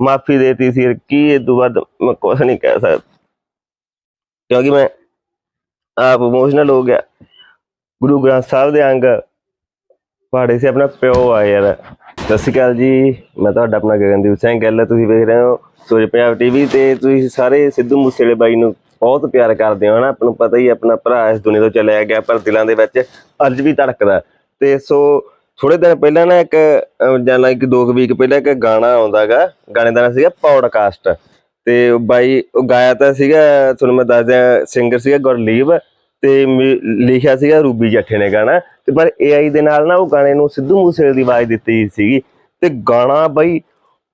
ਮਾਫੀ ਦੇਤੀ ਸੀ ਕੀ ਇਹ ਤੋਂ ਬਾਅਦ ਮੈਂ ਕੁਝ ਨਹੀਂ ਕਹਿ ਸਕਦਾ। ਕਿਉਂਕਿ ਮੈਂ ਆਪ ਇਮੋਸ਼ਨਲ ਹੋ ਗਿਆ। ਗੁਰੂ ਗ੍ਰੰਥ ਸਾਹਿਬ ਦੇ ਅੰਗ ਪਹਾੜੇ ਸੀ ਆਪਣਾ ਪਿਓ ਆ ਯਾਰ। ਸਤਿ ਸ਼੍ਰੀ ਅਕਾਲ ਜੀ, ਮੈਂ ਤੁਹਾਡਾ ਆਪਣਾ ਗਗਨਦੀਪ ਸਿੰਘ ਗੱਲ, ਤੁਸੀਂ ਵੇਖ ਰਹੇ ਹੋ ਸੂਰਜ ਪੰਜਾਬ ਟੀਵੀ ਤੇ। ਤੁਸੀਂ ਸਾਰੇ ਸਿੱਧੂ ਮੂਸੇਵਾਲੇ ਬਾਈ ਨੂੰ ਬਹੁਤ ਪਿਆਰ ਕਰਦੇ ਹੋ ਹਨਾ। ਆਪਾਂ ਨੂੰ ਪਤਾ ਹੀ ਆਪਣਾ ਭਰਾ ਇਸ ਦੁਨੀਆ ਤੋਂ ਚਲਿਆ ਗਿਆ, ਪਰ ਦਿਲਾਂ ਦੇ ਵਿੱਚ ਅੱਜ ਵੀ ਧੜਕਦਾ। ਤੇ ਸੋ ਥੋੜੇ ਦਿਨ ਪਹਿਲਾਂ ਨਾ ਇੱਕ ਜਾਂ ਲਾਈਕ ਦੋ ਕੁ ਵੀਕ ਪਹਿਲਾਂ ਇੱਕ ਗਾਣਾ ਆਉਂਦਾਗਾ ਗਾਣੇ ਦਾ ਨਾਮ ਸੀਗਾ ਪੌਡਕਾਸਟ ਤੇ ਬਾਈ ਉਹ ਗਾਇਆ ਤਾਂ ਸੀਗਾ, ਤੁਹਾਨੂੰ ਮੈਂ ਦੱਸ ਦਿਆਂ ਸਿੰਗਰ ਸੀਗਾ ਗੁਰਲੀਵ ਤੇ ਮਿ- ਲਿਖਿਆ ਸੀਗਾ ਰੂਬੀ ਜੱਠੇ ਨੇ ਗਾਣਾ ਤੇ ਪਰ AI ਦੇ ਨਾਲ ਨਾ ਉਹ ਗਾਣੇ ਨੂੰ ਸਿੱਧੂ ਮੂਸੇਵਾਲੇ ਦੀ ਆਵਾਜ਼ ਦਿੱਤੀ ਸੀਗੀ ਤੇ ਗਾਣਾ ਬਾਈ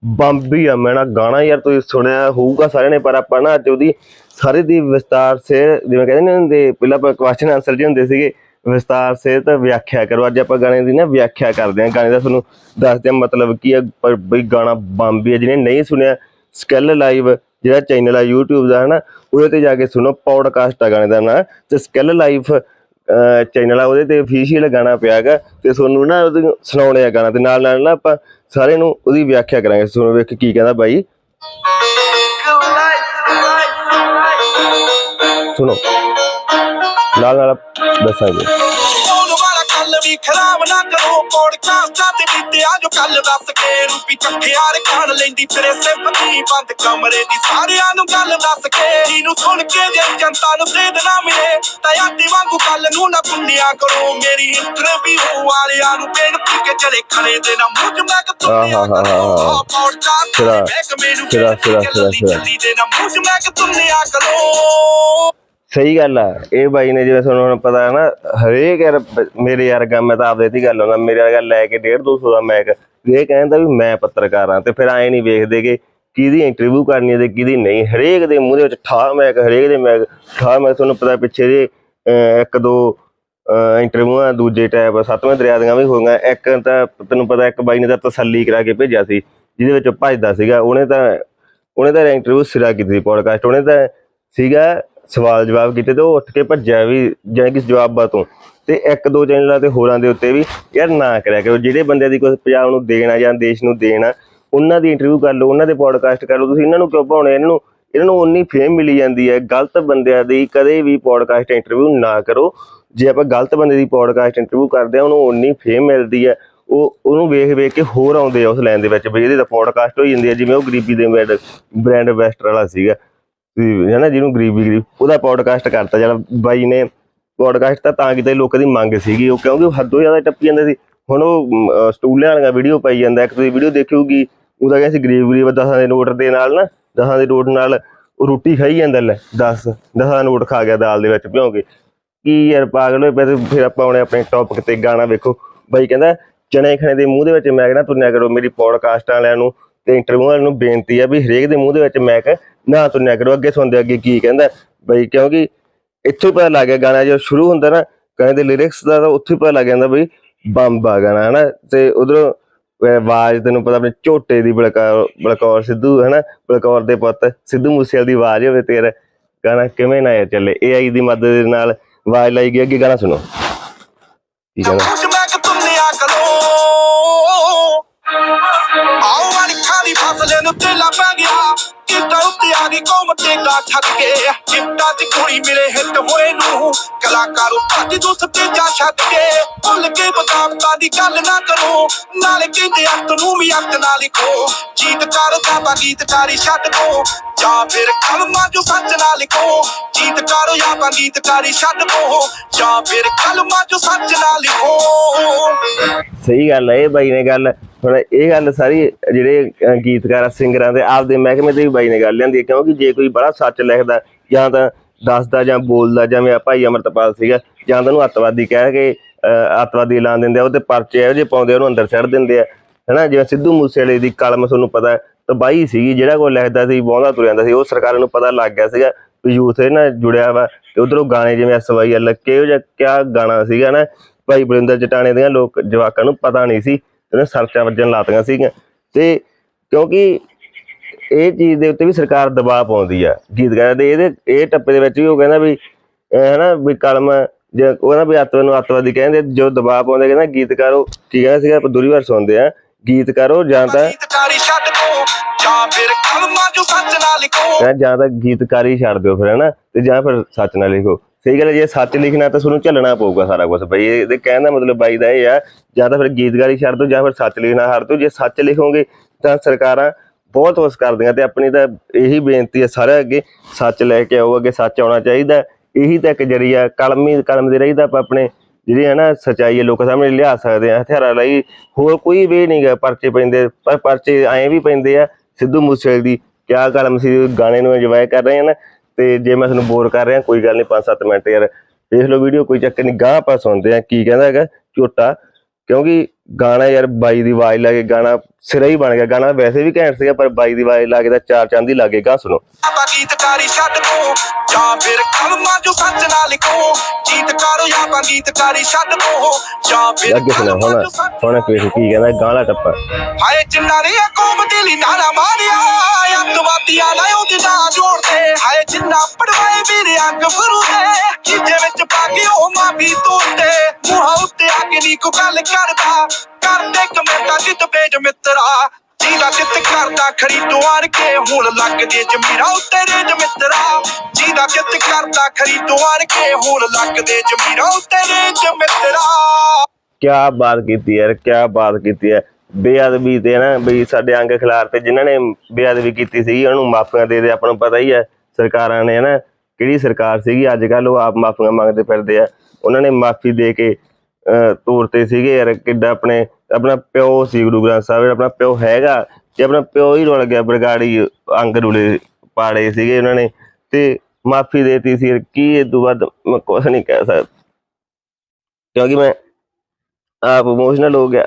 ਬੰਬੀ ਆ, ਮੈਂ ਗਾਣਾ ਯਾਰ ਤੁਸੀਂ ਸੁਣਿਆ ਹੋਊਗਾ ਸਾਰਿਆਂ ਨੇ, ਪਰ ਆਪਾਂ ਨਾ ਅੱਜ ਉਹਦੀ ਸਾਰੇ ਦੀ ਵਿਸਤਾਰ ਸੇ ਜਿਵੇਂ ਕਹਿੰਦੇ ਨੇ ਹੁੰਦੇ ਪਹਿਲਾਂ ਆਪਾਂ ਕੁਐਸਚਨ ਆਨਸਰ ਜਿਹੇ ਹੁੰਦੇ ਸੀਗੇ ਵਿਸਤਾਰ ਸੇ ਤਾਂ ਵਿਆਖਿਆ ਕਰੋ। ਅੱਜ ਆਪਾਂ ਗਾਣੇ ਦੀ ਨਾ ਵਿਆਖਿਆ ਕਰਦੇ ਹਾਂ। ਗਾਣੇ ਦਾ ਤੁਹਾਨੂੰ ਦੱਸਦੇ ਹਾਂ ਮਤਲਬ ਕੀ ਆ ਪਰ ਬਈ ਗਾਣਾ ਬੰਬੀ ਆ ਜਿਹਨੇ ਨਹੀਂ ਸੁਣਿਆ ਸਕਿੱਲ ਲਾਈਵ ਜਿਹੜਾ ਚੈਨਲ ਆ YouTube ਦਾ ਹਨਾ ਉਹਦੇ ਤੇ ਜਾ ਕੇ ਸੁਣੋ। ਪੌਡਕਾਸਟ ਆ ਗਾਣੇ ਦਾ ਨਾਂ। ਤੇ ਸਕਿੱਲ ਲਾਈਵ ਚੈਨਲ ਆ ਉਹਦੇ ਤੇ ਅਫੀਸ਼ੀਅਲ ਗਾਣਾ ਪਿਆਗਾ ਤੇ ਤੁਹਾਨੂੰ ਨਾ ਸੁਣਾਉਣੇ ਆ ਗਾਣਾ। ਤੇ ਨਾਲ ਨਾਲ ਨਾ ਆਪਾਂ ਸਾਰੇ ਨੂੰ ਉਹਦੀ ਵਿਆਖਿਆ ਕਰਾਂਗੇ। ਸੁਣੋ ਵੇਖ ਕੀ ਕਹਿੰਦਾ ਬਾਈ। ਸੁਣੋ। ਨਾਲ ਨਾਲ ਦੱਸਾਂਗੇ ਕੱਲ ਵੀ ਖਰਾਬ ਨਾ ਕਰੋ ਪੋਡਕਾਸਟਾਂ ਤੇ ਬੀਤਿਆ ਜੋ ਕੱਲ ਦੱਸ ਕੇ। ਰੂਪੀ ਚੱਕਿਆਰ ਖਾਣ ਲੈਂਦੀ ਤੇਰੇ ਸਿੰਪਤੀ ਬੰਦ ਕਮਰੇ ਦੀ। ਸਾਰਿਆਂ ਨੂੰ ਗੱਲ ਦੱਸ ਕੇ ਜਿਹਨੂੰ ਸੁਣ ਕੇ ਜੇ ਜਨਤਾ ਨੂੰ ਸੇਧ ਨਾ ਮਿਲੇ ਤਾਂ ਆਦੀ ਵਾਂਗੂ ਕੱਲ ਨੂੰ ਨਾ ਪੁੰਨਿਆ ਕਰੋ। ਮੇਰੀ ਇੰਟਰਵਿਊ ਵਾਲਿਆਂ ਨੂੰ ਬੇਨਤੀ ਕੇ ਚਲੇ ਖੜੇ ਦੇ ਨਾ ਮੁੱਝ ਮੈਂ ਕਿ ਤੁੰਨਿਆ ਆਹਾ, ਆਹਾ, ਕਰੋ। ਆਹਾ। ਪੋਡਕਾਸਟ ਸਿਰਾ, ਦੇ ਮਹਿਕਮੇ ਨੂੰ ਸਿਰਾ, ਬੇਨਤੀ ਸਿਰਾ, ਕੇ ਸਿਰਾ, ਲੱਲੀ ਸਿਰਾ। ਚੱਲੀ ਦੇ ਨਾ ਮੁੱਝ ਮੈਂ ਕਿ ਤੁੰਨਿਆ ਕਰੋ। ਸਹੀ ਗੱਲ ਆ। ਇਹ ਬਾਈ ਨੇ ਜਿਵੇਂ ਤੁਹਾਨੂੰ ਹੁਣ ਪਤਾ ਹੈ ਨਾ, ਹਰੇਕ ਯਾਰ ਮੇਰੇ ਯਾਰ ਗਾ ਮੈਂ ਤਾਂ ਆਪਦੇ ਦੀ ਗੱਲ ਹੁੰਦਾ। ਮੇਰੇ ਗੱਲ ਲੈ ਕੇ 1.5 200 ਦਾ ਮੈਕ ਇਹ ਕਹਿੰਦਾ ਵੀ ਮੈਂ ਪੱਤਰਕਾਰ ਆ ਤੇ ਫਿਰ ਐ ਨਹੀਂ ਵੇਖਦੇ ਕਿ ਕਿਹਦੀ ਇੰਟਰਵਿਊ ਕਰਨੀ ਹੈ ਤੇ ਕਿਹਦੀ ਨਹੀਂ। ਹਰੇਕ ਦੇ ਮੂੰਹ ਦੇ ਵਿੱਚ ਠਾ ਮੈਕ ਹਰੇਕ ਦੇ ਮੈਕ ਠਾ ਮੈਕ ਤੁਹਾਨੂੰ ਪਤਾ ਪਿੱਛੇ ਜੇ ਇੱਕ ਦੋ ਇੰਟਰਵਿਊਆਂ ਦੂਜੇ ਟੈਪ ਸੱਤਵੇਂ ਦਰਿਆ ਦੀਆਂ ਵੀ ਹੋ ਗਈਆਂ ਇੱਕ ਤਾਂ ਤੈਨੂੰ ਪਤਾ ਇੱਕ ਬਾਈ ਨੇ ਤਾਂ ਤਸੱਲੀ ਕਰਾ ਕੇ ਭੇਜਿਆ ਸੀ, ਜਿਹਦੇ ਵਿੱਚ ਉਹ ਭੱਜਦਾ ਸੀਗਾ। ਉਹਨੇ ਤਾਂ ਉਹਨੇ ਤਾਂ ਇੰਟਰਵਿਊ ਸਿਰਾ ਕੀਤੀ ਸੀ ਪੋਡਕਾਸਟ ਉਹਨੇ ਤਾਂ ਸੀਗਾ ਸਵਾਲ ਜਵਾਬ ਕੀਤੇ ਤੇ ਉਹ ਉੱਠ ਕੇ ਭੱਜਿਆ ਵੀ ਜਾਣੀ ਕਿ ਜਵਾਬਾਂ ਤੋਂ। ਤੇ ਇੱਕ ਦੋ ਚੈਨਲਾਂ ਤੇ ਹੋਰਾਂ ਦੇ ਉੱਤੇ ਵੀ ਯਾਰ ਨਾ ਕਰਿਆ ਕਰੋ, ਜਿਹੜੇ ਬੰਦਿਆਂ ਦੀ ਕੋਈ ਪੰਜਾਬ ਨੂੰ ਦੇਣਾ ਜਾਂ ਦੇਸ਼ ਨੂੰ ਦੇਣਾ ਉਹਨਾਂ ਦੀ ਇੰਟਰਵਿਊ ਕਰ ਲਓ, ਉਹਨਾਂ ਦੇ ਪੋਡਕਾਸਟ ਕਰ ਲਓ, ਤੁਸੀਂ ਇਹਨਾਂ ਨੂੰ ਕਿਉਂ ਪਾਉਣੇ ਇਹਨਾਂ ਨੂੰ ਇਹਨਾਂ ਨੂੰ ਉਨੀ ਫੇਮ ਮਿਲੀ ਜਾਂਦੀ ਹੈ, ਗਲਤ ਬੰਦਿਆਂ ਦੀ ਕਦੇ ਵੀ ਪੋਡਕਾਸਟ ਇੰਟਰਵਿਊ ਨਾ ਕਰੋ। ਜੇ ਆਪਾਂ ਗਲਤ ਬੰਦੇ ਦੀ ਪੋਡਕਾਸਟ ਇੰਟਰਵਿਊ ਕਰਦੇ ਆ, ਉਹਨੂੰ ਉਨੀ ਫੇਮ ਮਿਲਦੀ ਹੈ, ਉਹ, ਉਹਨੂੰ ਵੇਖ ਵੇਖ ਕੇ ਹੋਰ ਆਉਂਦੇ ਆ ਉਸ ਲਾਈਨ ਦੇ ਵਿੱਚ ਵੀ ਇਹਦੀ ਤਾਂ ਪੋਡਕਾਸਟ ਹੋ ਜਾਂਦੀ ਹੈ ਜਿਵੇਂ ਉਹ ਗਰੀਬੀ ਦੇ ਬ੍ਰਾਂਡ ਵੈਸਟਰ ਵਾਲਾ ਸੀਗਾ। ਹੈ ਨਾ ਜਿਹਨੂੰ ਗਰੀਬੀ ਗਰੀਬ ਉਹਦਾ ਪੋਡਕਾਸਟ ਕਰਤਾ ਜਿਹੜਾ ਬਾਈ ਨੇ ਪੋਡਕਾਸਟ ਤਾਂ ਤਾਂ ਕਿਤੇ ਲੋਕਾਂ ਦੀ ਮੰਗ ਸੀਗੀ ਉਹ ਕਿਉਂਕਿ ਹੱਦੋਂ ਜ਼ਿਆਦਾ ਟੱਪੀ ਜਾਂਦੇ ਸੀ। ਹੁਣ ਉਹ ਮ, ਵਾਲੀਆਂ ਵੀਡੀਓ ਪਾਈ ਜਾਂਦਾ ਇੱਕ ਤੁਸੀਂ ਵੀਡੀਓ ਦੇਖਿਓਗੀ ਉਹਦਾ ਕਹਿੰਦੇ ਸੀ ਗਰੀਬ ਗਰੀਬ ਦਸਾਂ ਦੇ ਨੋਟ ਦੇ ਨਾਲ ਨਾ ਦਸਾਂ ਦੇ ਨੋਟ ਨਾਲ ਰੋਟੀ ਖਾਈ ਜਾਂਦਾ ਲੈ 10 ਦਸਾਂ ਦਾ ਨੋਟ ਖਾ ਗਿਆ ਦਾਲ ਦੇ ਵਿੱਚ ਭਿਉਂ ਕੇ ਕੀ ਯਾਰ ਪਾਗਲ ਹੋਏ ਪਏ ਤੇ ਫਿਰ ਆਪਾਂ ਆਉਣੇ ਆਪਣੇ ਟੌਪਿਕ ਤੇ ਗਾਣਾ ਵੇਖੋ। ਬਾਈ ਕਹਿੰਦਾ ਚਣੇ ਖਣੇ ਦੇ ਮੂੰਹ ਦੇ ਵਿੱਚ ਮੈਂ ਕਹਿੰਦਾ ਤੁੰਨਿਆ ਕਰੋ ਮੇਰੀ ਪੋਡਕਾਸਟ ਵਾਲਿਆਂ ਨੂੰ ਤੇ ਇੰਟਰਵਿਊ ਵਾਲਿਆਂ ਨੂੰ ਬੇਨਤੀ ਆ ਵੀ ਹਰੇਕ ਦੇ ਮੂੰਹ ਦੇ ਵਿੱਚ ਮੈਂ ਕਹ ਨਾ ਤੁੰਨਿਆ ਕਰੋ ਅੱਗੇ ਸੁਣਦੇ ਅੱਗੇ ਕੀ ਕਹਿੰਦਾ ਬਈ ਕਿਉਂਕਿ ਇੱਥੋਂ ਪਤਾ ਲੱਗ ਗਿਆ ਗਾਣਾ ਜਦੋਂ ਸ਼ੁਰੂ ਹੁੰਦਾ ਨਾ ਗਾਣੇ ਦੇ ਲਿਰਿਕਸ ਦਾ ਤਾਂ ਉੱਥੋਂ ਪਤਾ ਲੱਗ ਜਾਂਦਾ ਬਈ ਬੰਬ ਆ ਗਾਣਾ ਹਨਾ ਤੇ ਉਧਰੋਂ ਆਵਾਜ਼ ਤੈਨੂੰ ਪਤਾ ਆਪਣੇ ਝੋਟੇ ਦੀ ਬਲਕੌਰ ਬਲਕੌਰ ਸਿੱਧੂ ਹਨਾ ਬਲਕੌਰ ਦੇ ਪੁੱਤ ਸਿੱਧੂ ਮੂਸੇਵਾਲੇ ਦੀ ਆਵਾਜ਼ ਹੋਵੇ ਤੇਰਾ ਗਾਣਾ ਕਿਵੇਂ ਨਾ ਚੱਲੇ AI ਦੀ ਮਦਦ ਦੇ ਨਾਲ ਆਵਾਜ਼ ਲਾਈ ਗਈ ਅੱਗੇ ਗਾਣਾ ਸੁਣੋ। ਕੀ ਕਹਿੰਦਾ? ਵਾਲੀ ਖਾਲੀ ਫਸਲੇ ਨੂੰ ਗਿਆ। ਕਿਤਾ ਉੱਤੇ ਆ ਗਈ ਕੌਮ ਤੇ ਗਾ ਛੱਡ ਕੇ ਕਿਤਾ ਦੀ ਕੁੜੀ ਮਿਲੇ ਹਿੱਟ ਹੋਏ ਨੂੰ। ਕਲਾਕਾਰੋ ਭੱਜ ਦੋ ਸਤੇਜਾ ਛੱਡ ਕੇ। ਭੁੱਲ ਕੇ ਬਦਾਮਤਾਂ ਦੀ ਗੱਲ ਨਾ ਕਰੋ। ਨਾਲੇ ਕਹਿੰਦੇ ਅੱਤ ਨੂੰ ਵੀ ਅੱਤ ਨਾ ਲਿਖੋ। ਜੀਤਕਾਰ ਦਾ ਬਾ ਗੀਤਕਾਰੀ ਛੱਡ ਦੋ। ਜਾਂ ਫਿਰ ਕਲਮਾਂ ਜੋ ਸੱਚ ਨਾ ਲਿਖੋ। ਜੀਤਕਾਰੋ ਜਾਂ ਬਾ ਗੀਤਕਾਰੀ ਛੱਡ ਦੋ। ਜਾਂ ਫਿਰ ਕਲਮਾਂ ਜੋ ਸੱਚ ਨਾ ਲਿਖੋ। ਸਹੀ ਗੱਲ ਹੈ ਇਹ ਬਾਈ ਨੇ ਗੱਲ ਹੁਣ ਇਹ ਗੱਲ ਸਾਰੀ ਜਿਹੜੇ ਗੀਤਕਾਰਾਂ ਸਿੰਗਰਾਂ ਦੇ ਆਪਦੇ ਮਹਿਕਮੇ ਤੇ ਵੀ ਬਾਈ ਨੇ ਗੱਲ ਲਿਆਂਦੀ ਕਿਉਂਕਿ ਜੇ ਕੋਈ ਬੜਾ ਸੱਚ ਲਿਖਦਾ ਜਾਂ ਤਾਂ ਦੱਸਦਾ ਜਾਂ ਬੋਲਦਾ ਜਿਵੇਂ ਭਾਈ ਅਮਰਤਪਾਲ ਸੀਗਾ ਜਾਂ ਤਾਂ ਉਹਨੂੰ ਅੱਤਵਾਦੀ ਕਹਿ ਕੇ ਅਹ, ਅੱਤਵਾਦੀ ਐਲਾਨ ਦਿੰਦੇ ਆ ਉਹਦੇ ਪਰਚੇ ਇਹੋ ਜਿਹੇ ਪਾਉਂਦੇ ਉਹਨੂੰ ਅੰਦਰ ਛੱਡ ਦਿੰਦੇ ਆ ਹਨਾ? ਜਿਵੇਂ ਸਿੱਧੂ ਮੂਸੇਵਾਲੇ ਦੀ ਕਲਮ ਤੁਹਾਨੂੰ ਪਤਾ ਹੈ, ਤਾਂ ਬਾਈ ਸੀਗੀ ਜਿਹੜਾ ਕੋਈ ਲਿਖਦਾ ਸੀ ਬਹੁਤਾ ਤੁਰ ਜਾਂਦਾ ਸੀ ਉਹ ਸਰਕਾਰ ਨੂੰ ਪਤਾ ਲੱਗ ਗਿਆ ਸੀਗਾ ਯੂਥ ਇਹ ਨਾਲ ਜੁੜਿਆ ਵਾ ਤੇ ਉਧਰੋਂ ਗਾਣੇ ਜਿਵੇਂ ਐਸਵਾਈ ਐਲ ਕਿਹੋ ਜਿਹਾ ਕਿਆ ਗਾਣਾ ਸੀਗਾ ਨਾ ਭਾਈ ਬਰਿੰਦਰ ਜਟਾਣੇ ਦੀਆਂ ਲੋਕ ਜਵਾਕਾਂ ਨੂੰ ਪਤਾ ਨਹੀਂ ਸੀ ਤੇ ਉਹਨੇ ਸਰਚਾਂ ਵੱਜਣ ਲਾਤੀਆਂ ਸੀਗੀਆਂ। ਤੇ ਕਿਉਂਕਿ ਇਹ ਚੀਜ਼ ਦੇ ਉੱਤੇ ਵੀ ਸਰਕਾਰ ਦਬਾਅ ਪਾਉਂਦੀ ਆ। ਗੀਤਕਾਰ ਦੇ ਇਹਦੇ ਇਹ ਟੱਪੇ ਦੇ ਵਿੱਚ ਵੀ ਉਹ ਕਹਿੰਦਾ ਵੀ ਹਨਾ ਵੀ ਕਲਮ ਜੇ ਉਹ ਨਾ ਵੀ ਅੱਤਵਾਦ ਨੂੰ ਅੱਤਵਾਦੀ ਕਹਿੰਦੇ ਜੋ ਦਬਾਅ ਪਾਉਂਦੇ ਕਹਿੰਦਾ ਗੀਤਕਾਰ ਕੀ ਕਹਿੰਦਾ ਸੀਗਾ ਆਪਾਂ ਦੂਰੀ ਵਾਰ ਸੁਣਦੇ ਆ ਗੀਤ ਕਰੋ ਜਾਂ ਤਾਂ ਗੀਤਕਾਰੀ ਛੱਡ ਦੋ ਜਾਂ ਫਿਰ ਕਲਮਾਂ ਜੋ ਸੱਚ ਨਾਲ ਲਿਖੋ। ਜਾਂ ਤਾਂ ਗੀਤਕਾਰੀ ਛੱਡ ਦਿਓ ਫਿਰ ਹਨਾ? ਤੇ ਜਾਂ ਫਿਰ ਸੱਚ ਨਾ ਲਿਖੋ। ਸਹੀ ਗੱਲ ਹੈ, ਜੇ ਸੱਚ ਲਿਖਣਾ ਤਾਂ ਤੁਹਾਨੂੰ ਝੱਲਣਾ ਪਊਗਾ ਸਾਰਾ ਕੁਝ ਬਈ ਇਹਦੇ ਕਹਿਣ ਦਾ ਮਤਲਬ ਬਾਈ ਦਾ ਇਹ ਆ, ਜਾਂ ਤਾਂ ਫਿਰ ਗੀਤਕਾਰੀ ਛੱਡ ਦਿਓ ਜਾਂ ਫਿਰ ਸੱਚ ਲਿਖਣਾ ਛੱਡ ਦਿਓ ਜੇ ਸੱਚ ਲਿਖੋਗੇ ਤਾਂ ਸਰਕਾਰਾਂ ਬਹੁਤ ਕੁਛ ਕਰਦੀਆਂ ਤੇ ਆਪਣੀ ਤਾਂ ਇਹੀ ਬੇਨਤੀ ਹੈ ਸਾਰਿਆਂ ਅੱਗੇ, ਸੱਚ ਲੈ ਕੇ ਆਓ, ਅੱਗੇ ਸੱਚ ਆਉਣਾ ਚਾਹੀਦਾ। ਇਹੀ ਤਾਂ ਇੱਕ ਜਰੀਆ ਕਲਮੀ ਕਲਮ ਦੇ ਰਹੀ ਤਾਂ ਆਪਾਂ ਆਪਣੇ ਜਿਹੜੀ ਹੈ ਨਾ ਸਚਾਈ ਹੈ, ਲੋਕਾਂ ਸਾਹਮਣੇ ਲਿਆ ਸਕਦੇ ਆ ਹਥਿਆਰਾਂ ਲਈ ਹੋਰ ਕੋਈ ਵੇ ਨਹੀਂ ਗਾ, ਪਰਚੇ ਪੈਂਦੇ, ਪਰ ਪਰਚੇ ਐਂ ਵੀ ਪੈਂਦੇ ਆ, ਸਿੱਧੂ ਮੂਸੇਵਾਲੇ ਦੀ ਕਿਆ ਕਲਮ ਸੀ, ਗਾਣੇ ਨੂੰ ਇੰਜੋਏ ਕਰ ਰਹੇ ਆ ਨਾ ਤੇ ਜੇ ਮੈਂ ਤੁਹਾਨੂੰ ਬੋਰ ਕਰ ਰਿਹਾ, ਕੋਈ ਗੱਲ ਨਹੀਂ 5-7 ਮਿੰਟ ਯਾਰ ਦੇਖ ਲਓ ਵੀਡੀਓ ਕੋਈ ਚੱਕਰ ਨਹੀਂ, ਗਾਹ ਆਪਾਂ ਸੁਣਦੇ ਆ ਕੀ ਕਹਿੰਦਾ ਹੈਗਾ ਝੋਟਾ, ਕਿਉਂਕਿ ਗਾਣਾ ਯਾਰ ਬਾਈ ਦੀ ਆਵਾਜ਼ ਲਾ ਕੇ ਗਾਣਾ ਸਿਰਾ ਹੀ ਬਣ ਗਿਆ। ਗਾਣਾ ਵੈਸੇ ਵੀ ਘੈਂਟ ਸੀਗਾ ਪਰ ਬਾਈ ਦੀ ਆਵਾਜ਼ ਲਾ ਕੇ ਤਾਂ ਚਾਰ ਚੰਦ ਹੀ ਲੱਗੇ ਗਾ ਸੁਣੋ। ਆਪਾਂ ਗੀਤਕਾਰੀ ਛੱਡ ਦੋ ਜਾਂ ਫਿਰ ਕਲਮਾਂ ਜੋ ਸੱਚ ਨਾਲ ਲਿਖੋ। ਗੀਤਕਾਰੋ ਜਾਂ ਆਪਾਂ ਗੀਤਕਾਰੀ ਛੱਡ ਦੋ ਜਾਂ ਫਿਰ ਅੱਗੇ ਸੁਣੋ ਕਲਮਾਂ ਹੁਣ ਜੋ ਸੱਚ ਹੁਣ ਕੀ ਕੀ ਕਹਿੰਦਾ ਗਾਣਾ ਟੱਪਾ। ਹਾਏ ਜਿੰਨਾ ਨੇ ਇਹ ਕੌਮ ਦੇ ਲਈ ਨਾਰਾ ਮਾਰਿਆ ਅੱਤਵਾਦੀਆਂ ਨਾਲ ਉਹਦੇ ਨਾਲ ਜੋੜਦੇ। ਹਾਏ ਜਿੰਨਾ ਪੜਵਾਏ ਵੀਰੇ ਅੱਗ ਫਰੂਦੇ ਜਿਹਦੇ ਵਿੱਚ ਪਾ ਕੇ ਉਹ ਮਾਫੀ ਤੋੜਦੇ ਮੂੰਹਾਂ ਉੱਤੇ ਆ ਕੇ ਨੀ ਕੋ ਗੱਲ ਕਰਦਾ। ਕਰਦੇ ਕਮੈਂਟਾਂ ਜਿੱਤ ਪੇਜ ਮਿੱਤਰਾ। ਜੀਦਾ ਜਿੱਤ ਕਰਦਾ ਖਰੀਦੋ ਕੇ, ਹੁਣ ਲੱਗ ਗਏ ਉੱਤੇ ਰੇਜ ਮਿੱਤਰਾ। ਜੀਦਾ ਜਿੱਤ ਕਰਦਾ ਖਰੀਦੋ ਕੇ, ਹੁਣ ਲੱਗ ਗਏ ਉੱਤੇ ਰੇਜ ਮਿੱਤਰਾ। ਕਿਆ ਬਾਤ ਕੀਤੀ ਯਾਰ, ਕਿਆ ਬਾਤ ਕੀਤੀ ਹੈ। ਬੇਅਦਬੀ ਤੇ ਨਾ ਬਈ ਸਾਡੇ ਅੰਗ ਖਿਲਾਰ ਤੇ ਜਿਨ੍ਹਾਂ ਨੇ ਬੇਅਦਬੀ ਕੀਤੀ ਸੀ, ਉਹਨੂੰ ਨੂੰ ਮਾਫੀਆਂ ਦੇ ਦੇ, ਆਪਾਂ ਨੂੰ ਪਤਾ ਹੀ ਹੈ, ਸਰਕਾਰਾਂ ਨੇ ਨਾ ਕਿਹੜੀ ਸਰਕਾਰ ਸੀਗੀ, ਅੱਜ ਕੱਲ ਉਹ ਆਪ ਮਾਫੀਆਂ ਮੰਗਦੇ ਫਿਰਦੇ ਆ। ਉਹਨਾਂ ਨੇ ਮਾਫੀ ਦੇ ਕੇ ਅਹ, ਤੋਰਤੇ ਸੀਗੇ ਯਾਰ ਕਿੱਡਾ ਆਪਣੇ ਆਪਣਾ ਪਿਓ ਸੀ ਗੁਰੂ ਗ੍ਰੰਥ ਸਾਹਿਬ ਆਪਣਾ ਪਿਓ ਹੈਗਾ ਤੇ ਆਪਣਾ ਪਿਓ ਹੀ ਰੁਲ ਗਿਆ ਬਰਗਾੜੀ ਅੰਗ ਰੁਲੇ ਪਾੜੇ ਸੀਗੇ ਉਹਨਾਂ ਨੇ ਤੇ ਮਾਫੀ ਦੇਤੀ ਸੀ ਯਾਰ ਕੀ ਇਹ ਤੋਂ ਬਾਅਦ ਮੈਂ ਕੁਛ ਨਹੀਂ ਕਹਿ ਸਕਦਾ। ਕਿਉਂਕਿ ਮੈਂ ਆਪ ਇਮੋਸ਼ਨਲ ਹੋ ਗਿਆ।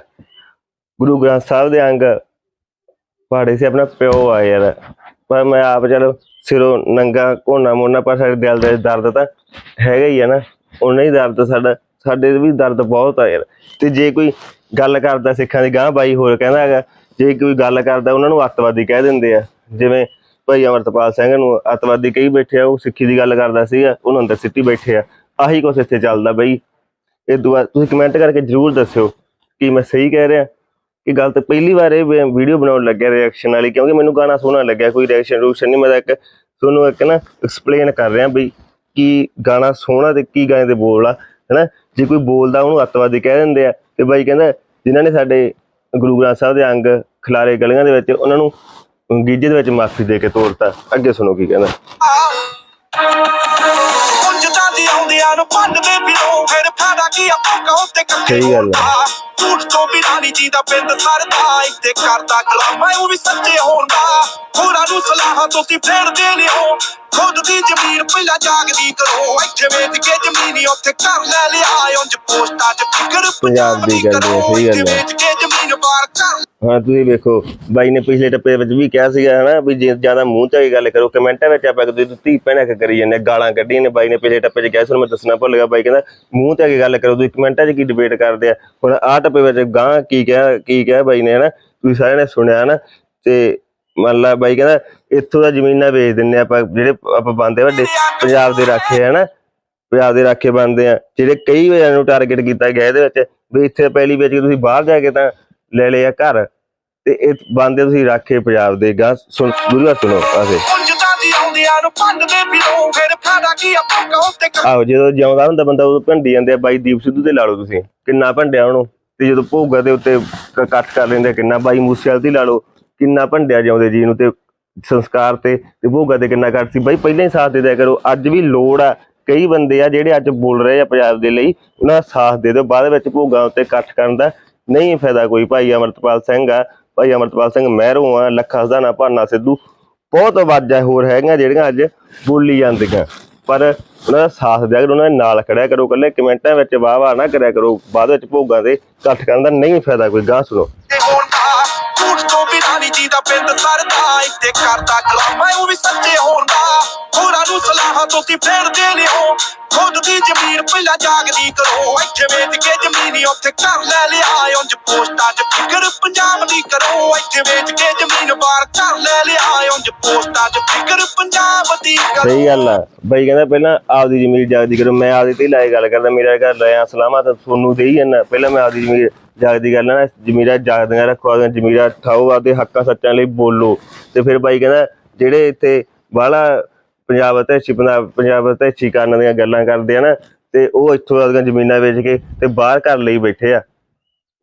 ਗੁਰੂ ਗ੍ਰੰਥ ਸਾਹਿਬ ਦੇ ਅੰਗ ਪਾੜੇ ਸੀ ਆਪਣਾ ਪਿਓ ਆ ਯਾਰ। ਪਰ ਮੈਂ ਆਪ ਚਲੋ ਸਿਰੋਂ ਨੰਗਾ ਕੋਨਾ ਮੋਨਾ ਪਰ ਸਾਡੇ ਦਿਲ ਦੇ ਦਰਦ ਤਾਂ ਹੈਗਾ ਹੀ ਆ ਨਾ ਉਹਨਾਂ ਹੀ ਦਰਦ ਸਾਡਾ। ਸਾਡੇ ਵੀ ਦਰਦ ਬਹੁਤ ਆ ਯਾਰ। ਤੇ ਜੇ ਕੋਈ ਗੱਲ ਕਰਦਾ ਸਿੱਖਾਂ ਦੀ ਗਾਂ ਬਾਈ ਹੋਰ ਕਹਿੰਦਾ ਹੈਗਾ, ਜੇ ਕੋਈ ਗੱਲ ਕਰਦਾ ਉਹਨਾਂ ਨੂੰ ਅੱਤਵਾਦੀ ਕਹਿ ਦਿੰਦੇ ਆ। ਜਿਵੇਂ ਭਾਈ ਅਮਰਤਪਾਲ ਸਿੰਘ ਨੂੰ ਅੱਤਵਾਦੀ ਕਹੀ ਬੈਠੇ ਆ, ਉਹ ਸਿੱਖੀ ਦੀ ਗੱਲ ਕਰਦਾ ਸੀਗਾ, ਉਹਨੂੰ ਅੰਦਰ ਸਿੱਟੀ ਬੈਠੇ ਆ। ਆਹੀ ਕੁਛ ਇੱਥੇ ਚੱਲਦਾ ਬਈ। ਇਹ ਦੁਆ ਤੁਸੀਂ ਕਮੈਂਟ ਕਰਕੇ ਜਰੂਰ ਦੱਸਿਓ ਕਿ ਮੈਂ ਸਹੀ ਕਹਿ ਰਿਹਾ। ਕਿ ਗੱਲ ਤੇ ਪਹਿਲੀ ਵਾਰ ਇਹ ਵੀਡੀਓ ਬਣਾਉਣ ਲੱਗਿਆ ਰਿਐਕਸ਼ਨ ਵਾਲੀ, ਕਿਉਂਕਿ ਮੈਨੂੰ ਗਾਣਾ ਸੋਹਣਾ ਲੱਗਿਆ, ਕੋਈ ਰਿਐਕਸ਼ਨ ਰੂਕਸ਼ਨ ਨਹੀਂ, ਮੈਂ ਤਾਂ ਇੱਕ ਤੁਹਾਨੂੰ ਇੱਕ ਨਾ ਐਕਸਪਲੇਨ ਕਰ ਰਿਹਾ ਬਈ ਕੀ ਗਾਣਾ ਸੋਹਣਾ ਤੇ ਕੀ ਗਾਣੇ ਦੇ ਬੋਲ ਆ, ਹੈਨਾ? ਜੇ ਕੋਈ ਬੋਲਦਾ ਉਹਨੂੰ ਅੱਤਵਾਦੀ ਕਹਿ ਦਿੰਦੇ ਆ। ਤੇ ਬਾਈ ਕਹਿੰਦਾ ਜਿਨ੍ਹਾਂ ਨੇ ਸਾਡੇ ਗੁਰੂ ਗ੍ਰੰਥ ਸਾਹਿਬ ਦੇ ਅੰਗ ਖਿਲਾਰੇ ਗਲੀਆਂ ਦੇ ਵਿੱਚ ਉਹਨਾਂ ਨੂੰ ਗੀਜੇ ਦੇ ਵਿੱਚ ਮਾਫੀ ਦੇ ਕੇ ਤੋਰਤਾ। ਅੱਗੇ ਸੁਣੋ ਕੀ ਕਹਿੰਦਾ। ਉਂਝ ਤਾਂ ਜੀ ਆਉਂਦਿਆਂ ਨੂੰ ਭੰਨਦੇ ਫਿਰੋ ਫਿਰ ਫਾਇਦਾ ਕੀ ਆ ਭੋਗਾ ਉੱਤੇ ਕੱਕੇ ਸਹੀ ਗੱਲ ਆ। ਝੂਠ ਤੋਂ ਬਿਨਾਂ ਨੀ ਜੀ ਦਾ ਪਿੰਡ ਸਰਦਾ ਇੱਥੇ ਕਰਦਾ ਕਲਾਮਾ ਉਹ ਵੀ ਸੱਚੇ ਹੋਣਦਾ ਹੋਰਾਂ ਨੂੰ ਸਲਾਹਾਂ ਤੁਸੀਂ ਫੇਰ ਦੇ ਲਿਓ ਖੁਦ ਦੀ ਜ਼ਮੀਰ ਪਹਿਲਾਂ ਜਾਗਦੀ ਕਰੋ। ਇੱਥੇ ਵੇਚ ਕੇ ਜ਼ਮੀਨੀ ਉੱਥੇ ਘਰ ਲੈ ਲਿਆ। ਉਂਝ ਪੋਸਟਾਂ 'ਚ ਫਿਕਰ ਪੰਜਾਬ ਦੀ ਗੱਲ ਹੈ, ਸਹੀ ਗੱਲ ਹੈ। ਹਾਂ ਤੁਸੀਂ ਵੇਖੋ ਬਾਈ ਨੇ ਪਿਛਲੇ ਟੱਪੇ ਵਿੱਚ ਵੀ ਕਿਹਾ ਸੀਗਾ ਹਨਾ ਵੀ ਜੇ ਜ਼ਿਆਦਾ ਮੂੰਹ ਤੇ ਗੱਲ ਕਰੋ ਕਮੈਂਟਾਂ ਵਿੱਚ ਆਪਾਂ ਕਦੇ ਧੀ ਭੈਣਾਂ ਕਿ ਕਰੀ ਜਾਂਦੇ ਗਾਲਾਂ ਕੱਢੀਆਂ ਨੇ ਬਾਈ ਨੇ ਪਿਛਲੇ ਟੱਪੇ 'ਚ ਕਿਹਾ ਸੀ ਮੈਂ ਦੱਸਣਾ ਭੁੱਲ ਗਿਆ ਬਾਈ ਕਹਿੰਦਾ ਮੂੰਹ ਤੇ ਕੇ ਗੱਲ ਕਰੋ ਤੁਸੀਂ ਕਮੈਂਟਾਂ 'ਚ ਕੀ ਡਿਬੇਟ ਕਰਦੇ ਆ? ਹੁਣ ਆਹ ਟੱਪੇ ਵਿੱਚ ਗਾਂ ਕੀ ਕਿਹਾ ਕੀ ਕਿਹਾ ਬਾਈ ਨੇ ਹਨਾ ਤੁਸੀਂ ਸਾਰਿਆਂ ਨੇ ਸੁਣਿਆ ਨਾ ਤੇ ਮੰਨ ਲਾ ਬਾਈ ਕਹਿੰਦਾ ਇੱਥੋਂ ਦਾ ਜ਼ਮੀਨਾਂ ਵੇਚ ਦਿੰਨੇ ਆਪਾਂ ਜਿਹੜੇ ਆਪਾਂ ਬੰਦੇ ਵੱਡੇ ਪੰਜਾਬ ਦੇ ਰਾਖੇ ਆ ਨਾ ਪੰਜਾਬ ਦੇ ਰਾਖੇ ਬਣਦੇ ਆ ਜਿਹੜੇ ਕਈ ਵਾਰ ਨੂੰ ਟਾਰਗੇਟ ਕੀਤਾ ਗਿਆ ਇਹਦੇ ਵਿੱਚ ਵੀ ਇੱਥੇ ਪਹਿਲੀ ਵੇਚ ਕੇ ਤੁਸੀਂ ਬਾਹਰ ਜਾ ਕੇ ਤਾਂ ਲੈ ਲਿਆ ਘਰ ਤੇ ਇਹ ਬੰਦੇ ਤੁਸੀਂ ਰਾਖੇ ਪੰਜਾਬ ਦੇ ਗਾ ਸੁਣ ਗੁਰੂ ਸੁਣੋ ਆਸੇ ਆਹੋ ਜਦੋਂ ਜਿਉਂਦਾ ਹੁੰਦਾ ਬੰਦਾ ਉਦੋਂ ਭੰਡੀ ਜਾਂਦੇ ਆ ਬਾਈ ਦੀਪ ਸਿੱਧੂ ਤੇ ਲਾ ਲਓ ਤੁਸੀਂ ਕਿੰਨਾ ਭੰਡਿਆ ਉਹਨੂੰ ਤੇ ਜਦੋਂ ਭੋਗਾ ਦੇ ਉੱਤੇ ਕ- ਇਕੱਠ ਕਰ ਲੈਂਦੇ ਕਿੰਨਾ ਬਾਈ ਮੂਸੇਵਾਲ ਤੇ ਲਾ ਲਓ ਕਿੰਨਾ ਭੰਡਿਆ ਜਾਉਂਦੇ ਜੀ ਨੂੰ ਤੇ ਸੰਸਕਾਰ ਤੇ ਤੇ ਭੋਗਾ ਤੇ ਕਿੰਨਾ ਘੱਟ ਸੀ। ਬਾਈ ਪਹਿਲਾਂ ਹੀ ਸਾਥ ਦੇ ਦਿਆ ਕਰੋ। ਅੱਜ ਵੀ ਲੋੜ ਆ। ਕਈ ਬੰਦੇ ਆ ਜਿਹੜੇ ਅੱਜ ਬੋਲ ਰਹੇ ਆ ਪੰਜਾਬ ਦੇ ਲਈ, ਉਹਨਾਂ ਦਾ ਸਾਥ ਦੇ ਦਿਓ। ਬਾਅਦ ਵਿੱਚ ਭੋਗਾ ਉੱਤੇ ਇਕੱਠ ਕਰਨ ਦਾ ਨਹੀਂ ਫਾਇਦਾ ਕੋਈ। ਭਾਈ ਅਮਰਤਪਾਲ ਸਿੰਘ ਆ। ਭਾਈ ਅਮਰਤਪਾਲ ਸਿੰਘ ਮਹਿਰੋਂ ਆ। ਲੱਖਾ ਹਜ਼ਾਨਾ ਭਾਨਾ ਸਿੱਧੂ। ਬਹੁਤ ਆਵਾਜ਼ਾਂ ਹੋਰ ਹੈਗੀਆਂ ਜਿਹੜੀਆਂ ਅੱਜ ਬੋਲੀ ਜਾਂਦੀਆਂ। ਪਰ ਉਹਨਾਂ ਦਾ ਸਾਥ ਦਿਆ ਕਰੋ। ਉਹਨਾਂ ਦੇ ਨਾਲ ਖੜਿਆ ਕਰੋ। ਇਕੱਲੇ ਕਮੈਂਟਾਂ ਵਿੱਚ ਵਾਹ ਵਾਹ ਨਾ ਕਰਿਆ ਕਰੋ। ਬਾਅਦ ਵਿੱਚ ਭੋਗਾਂ ਦੇ ਇਕੱਠ ਕਰਨ ਦਾ ਨਹੀਂ ਫਾਇਦਾ ਕੋਈ। ਗਾਹ ਸੁਣੋ। ਕਰਦਾ ਕਲਾਮਾ ਉਹ ਵੀ ਸੱਚੇ ਹੋਣਦਾ ਹੋਰਾਂ ਨੂੰ ਸਲਾਹਾਂ ਤੁਸੀਂ ਫੇਰ ਲਿਓ ਖੁਦ ਦੀ ਜ਼ਮੀਰ ਪਹਿਲਾਂ ਜਾਗਦੀ ਕਰੋ। ਇੱਥੇ ਵੇਚ ਕੇ ਜ਼ਮੀਨੀ ਉੱਥੇ ਘਰ ਲੈ ਲਿਆ। ਉਂਝ ਪੋਸਟਾਂ 'ਚ ਫਿਕਰ ਪੰਜਾਬ ਦੀ ਕਰੋ। ਇੱਥੇ ਵੇਚ ਕੇ ਜ਼ਮੀਨ ਬਾਹਰ ਘਰ ਲੈ ਲਿਆ। ਉਂਝ ਪੋਸਟਾਂ 'ਚ ਫਿਕਰ ਪੰਜਾਬ ਦੀ ਕਰੋ। ਸਹੀ ਗੱਲ ਆ। ਬਾਈ ਕਹਿੰਦਾ ਪਹਿਲਾਂ ਆਪਦੀ ਜ਼ਮੀਰ ਜਾਗਦੀ ਕਰੋ। ਮੈਂ ਆਪਦੀ ਤੇ ਲਾਏ ਗੱਲ ਕਰਦਾ। ਮੇਰਾ ਘਰ ਲਿਆ ਸਲਾਮਾ ਤਾਂ ਤੁਹਾਨੂੰ ਦੇਈ ਜਾਂਦਾ। ਪਹਿਲਾਂ ਮੈਂ ਆਪਦੀ ਜ਼ਮੀਰ ਜਾਗਦੀ ਗੱਲ ਨਾ ਜ਼ਮੀਰਾਂ ਜਾਗਦੀਆਂ ਰੱਖੋ, ਆਪਦੀਆਂ ਜ਼ਮੀਰਾਂ ਠਾਓ, ਆਪਦੇ ਹੱਕਾਂ ਸੱਚਾਂ ਲਈ ਬੋਲੋ। ਤੇ ਫਿਰ ਬਾਈ ਕਹਿੰਦਾ, ਜਿਹੜੇ ਇੱਥੇ ਬਾਹਲਾ ਪੰਜਾਬ ਅਤੇ ਪੰਜਾਬ ਪੰਜਾਬ ਅਤੇ ਕਰਨ ਦੀਆਂ ਗੱਲਾਂ ਕਰਦੇ ਆ ਨਾ, ਤੇ ਉਹ ਇੱਥੋਂ ਆਪਦੀਆਂ ਜ਼ਮੀਨਾਂ ਵੇਚ ਕੇ ਤੇ ਬਾਹਰ ਘਰ ਲਈ ਬੈਠੇ ਆ।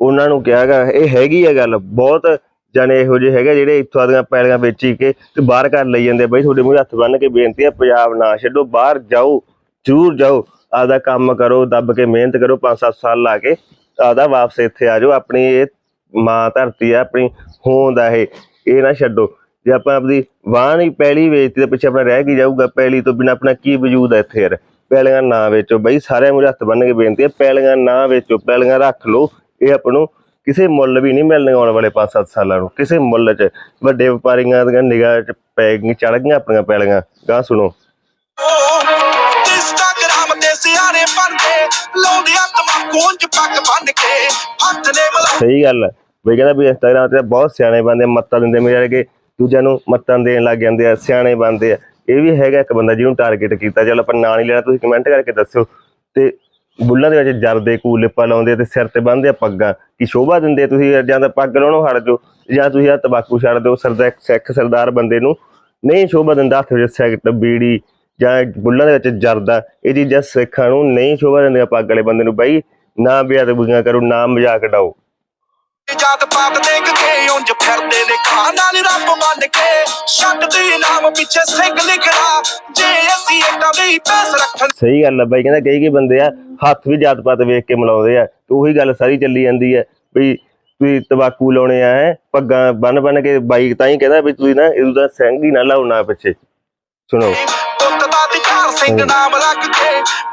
ਉਹਨਾਂ ਨੂੰ ਕਿਹਾਗਾ ਇਹ ਹੈਗੀ ਆ ਗੱਲ, ਬਹੁਤ ਜਣੇ ਇਹੋ ਜਿਹੇ ਹੈਗੇ ਜਿਹੜੇ ਇੱਥੋਂ ਆਦੀਆਂ ਪੈਲੀਆਂ ਵੇਚੀ ਕੇ ਤੇ ਬਾਹਰ ਘਰ ਲਈ ਜਾਂਦੇ ਆ। ਬਈ ਤੁਹਾਡੇ ਮੂਹਰੇ ਹੱਥ ਬੰਨ ਕੇ ਬੇਨਤੀ ਆ, ਪੰਜਾਬ ਨਾ ਛੱਡੋ, ਬਾਹਰ ਜਾਓ, ਜ਼ਰੂਰ ਜਾਓ, ਆਪਦਾ ਕੰਮ ਕਰੋ, ਦੱਬ ਕੇ ਮਿਹਨਤ ਕਰੋ 5-7 ਸਾਲ ਲਾ ਕੇ ਆਪਦਾ ਵਾਪਸ ਇੱਥੇ ਆ ਜਾਓ। ਆਪਣੀ ਇਹ ਮਾਂ ਧਰਤੀ ਆ, ਆਪਣੀ ਹੋਂਦ ਆ ਇਹ ਇਹ ਨਾ ਛੱਡੋ। ਜੇ ਆਪਾਂ ਆਪਦੀ ਵਾਹ ਨਹੀਂ ਪੈਲੀ ਵੇਚਤੀ ਤੇ ਪਿੱਛੇ ਆਪਣਾ ਰਹਿ ਕੀ ਜਾਊਗਾ? ਪੈਲੀ ਤੋਂ ਬਿਨਾ ਆਪਣਾ ਕੀ ਵਜੂਦ ਹੈ ਇੱਥੇ ਯਾਰ? ਪੈਲੀਆਂ ਨਾ ਵੇਚੋ ਬਈ ਸਾਰਿਆਂ ਮੂਹਰੇ ਹੱਥ ਬੰਨ ਕੇ ਬੇਨਤੀ ਹੈ ਪੈਲੀਆਂ ਨਾ ਵੇਚੋ ਪੈਲੀਆਂ ਰੱਖ ਲਓ। ਇਹ ਆਪ ਨੂੰ ਕਿਸੇ ਮੁੱਲ ਵੀ ਨਹੀਂ ਮਿਲਣੇ ਆਉਣ ਵਾਲੇ 5-7 ਸਾਲਾਂ ਨੂੰ। ਕਿਸੇ ਮੁੱਲ 'ਚ ਵੱਡੇ ਵਪਾਰੀਆਂ ਦੀਆਂ ਨਿਗਾਹ 'ਚ ਪੈ ਗਈ ਚੜ ਗਈਆਂ ਆਪਣੀਆਂ ਪੈਲੀਆਂ। ਗਾਂ ਸੁਣੋ। ਨੇ ਸਹੀ ਗੱਲ ਹੈ। ਬਈ ਕਹਿੰਦਾ ਵੀ ਇੰਸਟਾਗ੍ਰਾਮ ਤੇ ਬਹੁਤ ਸਿਆਣੇ ਬੰਦੇ ਮੱਤਾਂ ਦਿੰਦੇ ਮੇਰੇ ਵਰਗੇ। ਦੂਜਿਆਂ ਨੂੰ ਮੱਤਾਂ ਦੇਣ ਲੱਗ ਜਾਂਦੇ ਆ, ਸਿਆਣੇ ਬਣਦੇ ਆ। ਇਹ ਵੀ ਹੈਗਾ ਇੱਕ ਬੰਦਾ ਜਿਹਨੂੰ ਟਾਰਗੇਟ ਕੀਤਾ। ਚਲ ਆਪਾਂ ਨਾਂ ਨਹੀਂ ਲੈਣਾ, ਤੁਸੀਂ ਕਮੈਂਟ ਕਰਕੇ ਦੱਸਿਓ। ਤੇ ਬੁੱਲਾਂ ਦੇ ਵਿੱਚ ਜਰਦੇ ਕੂਲਿਪਾ ਲਾਉਂਦੇ ਆ ਤੇ ਸਿਰ ਤੇ ਬੰਨ੍ਹਦੇ ਆ ਪੱਗਾਂ। ਕੀ ਸ਼ੋਭਾ ਦਿੰਦੇ ਤੁਸੀਂ? ਜਾਂ ਤਾਂ ਪੱਗ ਲਾਉਣੋਂ ਹਟ ਜਾਓ, ਜਾਂ ਤੁਸੀਂ ਆ ਤਬਾਕੂ ਛੱਡ ਦਿਓ। ਸਰਦਾ ਸਿੱਖ ਸਰਦਾਰ ਬੰਦੇ ਨੂੰ ਨਹੀਂ ਸ਼ੋਭਾ ਦਿੰਦਾ ਹੱਥ ਵਿੱਚ ਸਿਗਰਟ ਬੀੜੀ ਜਾਂ ਬੁੱਲਾਂ ਦੇ ਵਿੱਚ ਜਰਦਾ। ਇਹ ਚੀਜ਼ਾਂ ਸਿੱਖਾਂ ਨੂੰ ਨਹੀਂ ਸ਼ੋਭਾ ਦਿੰਦੀਆਂ ਪੱਗ ਵਾਲੇ ਬੰਦੇ ਨੂੰ। ਬਾਈ ਨਾ ਬੇਅਦਬੀਆਂ ਕਰੋ, ਨਾ ਮਜ਼ਾਕ ਡਾਓ ਜਾਤ ਪਾਤ ਦੇਖ ਕੇ ਉਂਝ ਫਿਰਦੇ ਨੇ ਕਾਂ ਨਾਲ ਰੱਬ ਮੰਨ ਕੇ। ਛੱਡਦੇ ਨਾਮ ਪਿੱਛੇ ਸਿੰਘ ਲਿਖਣਾ ਜੇ ਅਸੀਂ ਏਦਾਂ ਦੇ ਪੈਸ ਰੱਖਣ। ਸਹੀ ਗੱਲ ਆ ਬਾਈ, ਕਹਿੰਦਾ ਕਈ ਕਈ ਬੰਦੇ ਆ ਹੱਥ ਵੀ ਜਾਤ ਪਾਤ ਵੇਖ ਕੇ ਮਿਲਾਉਂਦੇ ਆ ਤੇ ਉਹੀ ਗੱਲ ਸਾਰੀ ਚੱਲੀ ਜਾਂਦੀ ਹੈ ਵੀ ਤੁਸੀਂ ਤਬਾਕੂ ਲਾਉਣੇ ਆ, ਪੱਗਾਂ ਬੰਨ ਬੰਨ ਕੇ ਬਾਈ ਤਾਂ ਹੀ ਕਹਿੰਦਾ ਵੀ ਤੁਸੀਂ ਨਾ ਇਹਦਾ ਸਿੰਘ ਹੀ ਨਾ ਲਾਓ ਪਿੱਛੇ। ਸੁਣੋ। ਤਿਕਾਰ ਸਿੰਘ ਨਾਮ ਰੱਖ ਕੇ